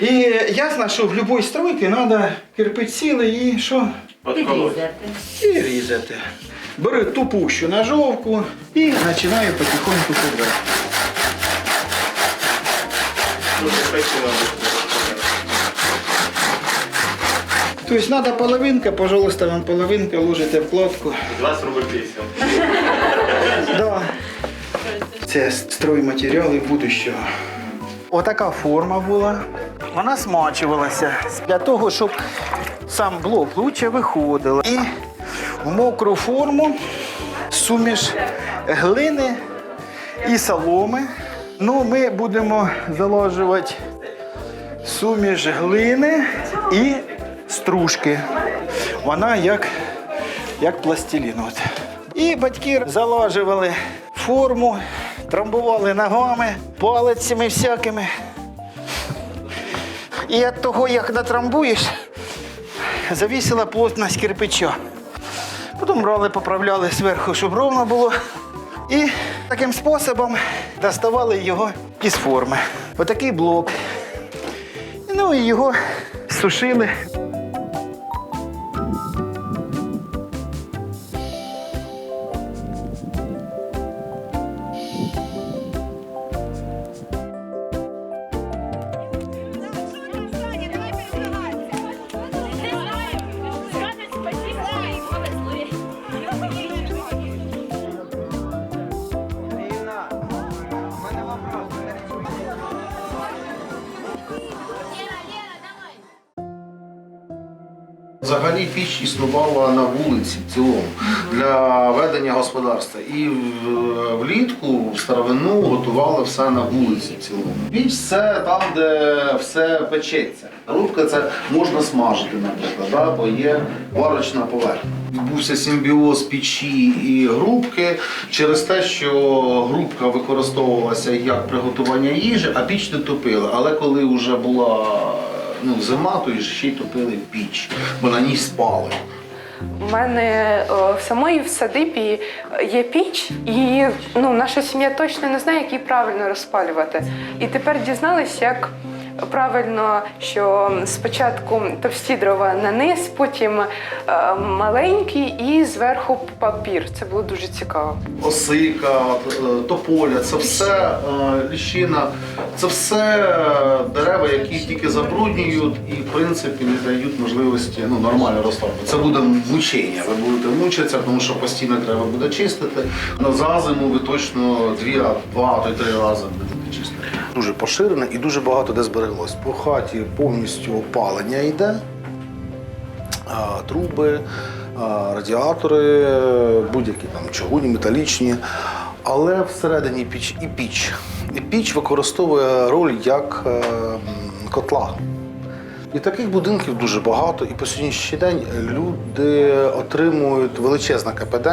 І ясно, що в будь-якій стройці треба кирпич цілий і що? Підрізати. І різати. Беру тупущу ножовку і починаю потихоньку красиво. Тобто треба половинка, пожалуйста, вам половинка ложите вкладку. 20 рублей 50. Да. Це стройматеріали будущого. Отака форма була. Вона смачувалася для того, щоб сам блок лучше виходив. І в мокру форму суміш глини і соломи. Ну, ми будемо заложувати суміш глини і стружки. Вона як, як пластилін. От. І батьки залажували форму, трамбували ногами, палицями всякими. І від того, як натрамбуєш, завісила плотність кирпича. Потім брали, поправляли зверху, щоб ровно було. І таким способом доставали його із форми. Отакий блок. Ну і його сушили. Взагалі піч існувала на вулиці в цілому для ведення господарства. І влітку в старовину готували все на вулиці в цілому. Піч це там, де все печеться. Рубка це можна смажити, наприклад, да? бо є варочна поверхня. Відбувся симбіоз печі і грубки через те, що грубка використовувалася як приготування їжі, а піч не топили. Але коли вже була ну, зима, то ще й топили піч, бо на ній спали. У мене о, в самої в садибі є піч, і ну, наша сім'я точно не знає, як її правильно розпалювати. І тепер дізналися, як правильно, що спочатку товсті дрова на низ, потім е, маленькі і зверху папір. Це було дуже цікаво. Осика, е, тополя, це все е, ліщина, це все дерева, які тільки забруднюють і в принципі не дають можливості ну, нормально розтопити. Це буде мучення. Ви будете мучитися, тому що постійно треба буде чистити. На за зиму ви точно дві-два, то три рази чистити. Дуже поширене і дуже багато де збереглось. По хаті повністю опалення йде труби, радіатори, будь-які там чугуні, металічні. Але всередині піч і піч. І піч використовує роль як е, котла. І таких будинків дуже багато. І по сьогоднішній день люди отримують величезне КПД.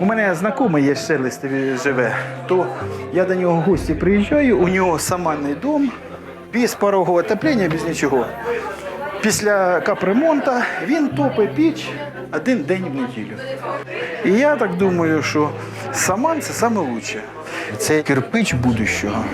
У мене знайомий є Шелестові живе, то я до нього в гості приїжджаю, у нього саманний дом, без порогового отоплення, без нічого. Після капремонту він топить піч один день в неділю. І я так думаю, що саман це найкраще. Це кирпич будущого.